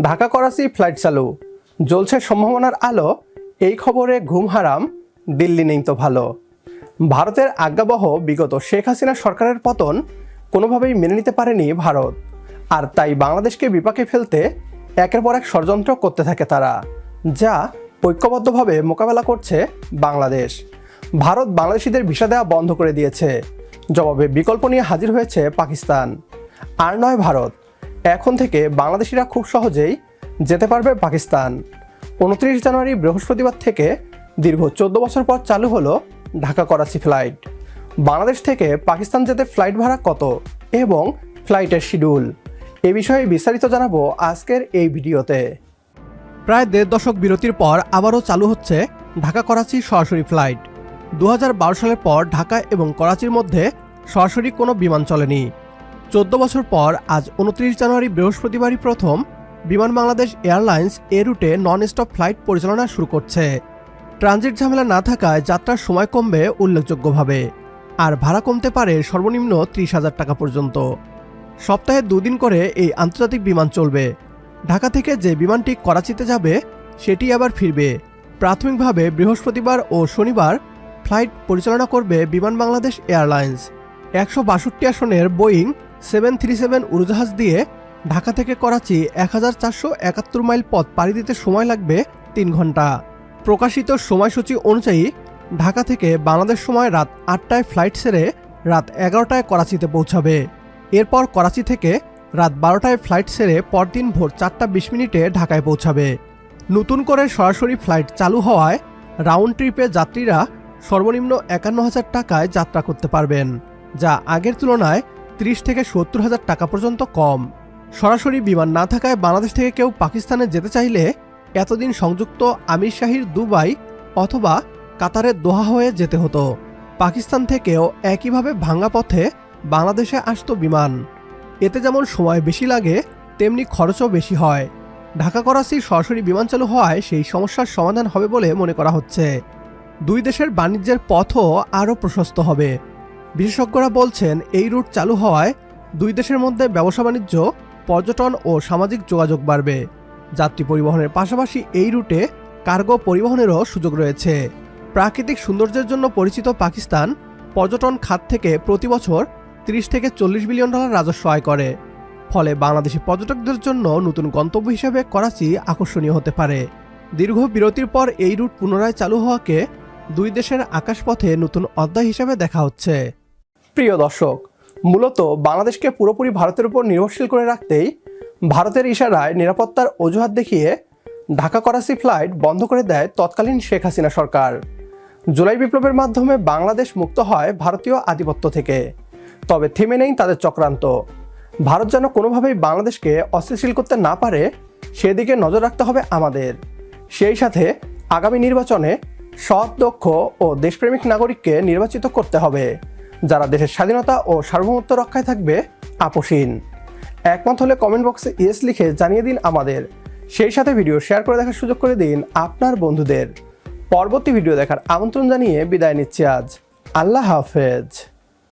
Dhaka Karachi flight চালু। জ্বলছে সম্ভাবনার আলো। এই খবরে ঘুম হারাম, দিল্লি নেই তো ভালো। ভারতের আজ্ঞাবহ বিগত শেখ হাসিনা সরকারের পতন কোনোভাবেই মেনে নিতে পারেনি ভারত। আর তাই বাংলাদেশকে বিপাকে ফেলতে একের পর এক ষড়যন্ত্র করতে থাকে তারা, যা ঐক্যবদ্ধভাবে মোকাবেলা করছে বাংলাদেশ। ভারত বাংলাদেশিদের ভিসা দেওয়া বন্ধ করে দিয়েছে। জবাবে বিকল্প নিয়ে হাজির হয়েছে পাকিস্তান। আর নয় ভারত। এখন থেকে বাংলাদেশিরা খুব সহজেই যেতে পারবে পাকিস্তান। উনত্রিশ জানুয়ারি বৃহস্পতিবার থেকে দীর্ঘ চোদ্দ বছর পর চালু হলো ঢাকা করাচি ফ্লাইট। বাংলাদেশ থেকে পাকিস্তান যেতে ফ্লাইট ভাড়া কত এবং ফ্লাইটের শিডিউল? এ বিষয়ে বিস্তারিত জানাব আজকের এই ভিডিওতে। প্রায় দেড় দশক বিরতির পর আবারও চালু হচ্ছে ঢাকা করাচি সরাসরি ফ্লাইট। দু হাজার বারো সালের পর ঢাকা এবং করাচির মধ্যে সরাসরি কোনো বিমান চলেনি। চোদ্দ বছর পর আজ উনত্রিশ জানুয়ারি বৃহস্পতিবারই প্রথম বিমান বাংলাদেশ এয়ারলাইন্স এ রুটে নন স্টপ ফ্লাইট পরিচালনা শুরু করছে। ট্রানজিট ঝামেলা না থাকায় যাত্রার সময় কমবে উল্লেখযোগ্যভাবে। আর ভাড়া কমতে পারে সর্বনিম্ন ত্রিশ হাজার টাকা পর্যন্ত। সপ্তাহে দুদিন করে এই আন্তর্জাতিক বিমান চলবে। ঢাকা থেকে যে বিমানটি করাচিতে যাবে, সেটি আবার ফিরবে। প্রাথমিকভাবে বৃহস্পতিবার ও শনিবার ফ্লাইট পরিচালনা করবে বিমান বাংলাদেশ এয়ারলাইন্স। একশো বাষট্টি আসনের বোয়িং সেভেন থ্রি সেভেন উড়োজাহাজ দিয়ে ঢাকা থেকে করাচি এক হাজার চারশো একাত্তর মাইল পথ পাড়ি দিতে সময় লাগবে তিন ঘণ্টা। প্রকাশিত সময়সূচি অনুযায়ী ঢাকা থেকে বাংলাদেশ সময় রাত আটটায় ফ্লাইট সেরে রাত এগারোটায় করাচিতে পৌঁছাবে। এরপর করাচি থেকে রাত বারোটায় ফ্লাইট সেরে পরদিন ভোর চারটা বিশ মিনিটে ঢাকায় পৌঁছাবে। নতুন করে সরাসরি ফ্লাইট চালু হওয়ায় রাউন্ড ট্রিপে যাত্রীরা সর্বনিম্ন একান্ন হাজার টাকায় যাত্রা করতে পারবেন, যা আগের তুলনায় ত্রিশ থেকে সত্তর হাজার টাকা পর্যন্ত কম। সরাসরি বিমান না থাকায় বাংলাদেশ থেকে কেউ পাকিস্তানে যেতে চাইলে এতদিন সংযুক্ত আমির শাহির দুবাই অথবা কাতারের দোহা হয়ে যেতে হতো। পাকিস্তান থেকেও একইভাবে ভাঙ্গা পথে বাংলাদেশে আসতো বিমান। এতে যেমন সময় বেশি লাগে, তেমনি খরচও বেশি হয়। ঢাকা করাচি সরাসরি বিমান চালু হওয়ায় সেই সমস্যার সমাধান হবে বলে মনে করা হচ্ছে। দুই দেশের বাণিজ্যের পথও আরও প্রশস্ত হবে। বিশেষজ্ঞরা বলছেন, এই রুট চালু হওয়ায় দুই দেশের মধ্যে ব্যবসা বাণিজ্য, পর্যটন ও সামাজিক যোগাযোগ বাড়বে। যাত্রী পরিবহনের পাশাপাশি এই রুটে কার্গো পরিবহনেরও সুযোগ রয়েছে। প্রাকৃতিক সৌন্দর্যের জন্য পরিচিত পাকিস্তান পর্যটন খাত থেকে প্রতি বছর 30 থেকে চল্লিশ বিলিয়ন ডলার রাজস্ব আয় করে। ফলে বাংলাদেশি পর্যটকদের জন্য নতুন গন্তব্য হিসেবে করাচি আকর্ষণীয় হতে পারে। দীর্ঘ বিরতির পর এই রুট পুনরায় চালু হওয়াকে দুই দেশের আকাশপথে নতুন অধ্যায় হিসেবে দেখা হচ্ছে। প্রিয় দর্শক, মূলত বাংলাদেশকে পুরোপুরি ভারতের উপর নির্ভরশীল করে রাখতেই ভারতের ইশারায় নিরাপত্তার অজুহাত দেখিয়ে ঢাকা করাচি ফ্লাইট বন্ধ করে দেয় তৎকালীন শেখ হাসিনা সরকার। জুলাই বিপ্লবের মাধ্যমে বাংলাদেশ মুক্ত হয় ভারতীয় আধিপত্য থেকে। তবে থেমে নেই তাদের চক্রান্ত। ভারত যেন কোনোভাবেই বাংলাদেশকে অস্থিতিশীল করতে না পারে, সেদিকে নজর রাখতে হবে আমাদের। সেই সাথে আগামী নির্বাচনে সৎ দক্ষ ও দেশপ্রেমিক নাগরিককে নির্বাচিত করতে হবে। যারা দেশের স্বাধীনতা ও সার্বভৌমত্ব রক্ষায় থাকবে, আপোষহীন। একমত হলে কমেন্ট বক্সে ইয়েস লিখে জানিয়ে দিন আমাদের। সেই সাথে ভিডিও শেয়ার করে দেখার সুযোগ করে দিন আপনার বন্ধুদের। পরবর্তী ভিডিও দেখার আমন্ত্রণ জানিয়ে বিদায় নিচ্ছি আজ। আল্লাহ হাফেজ।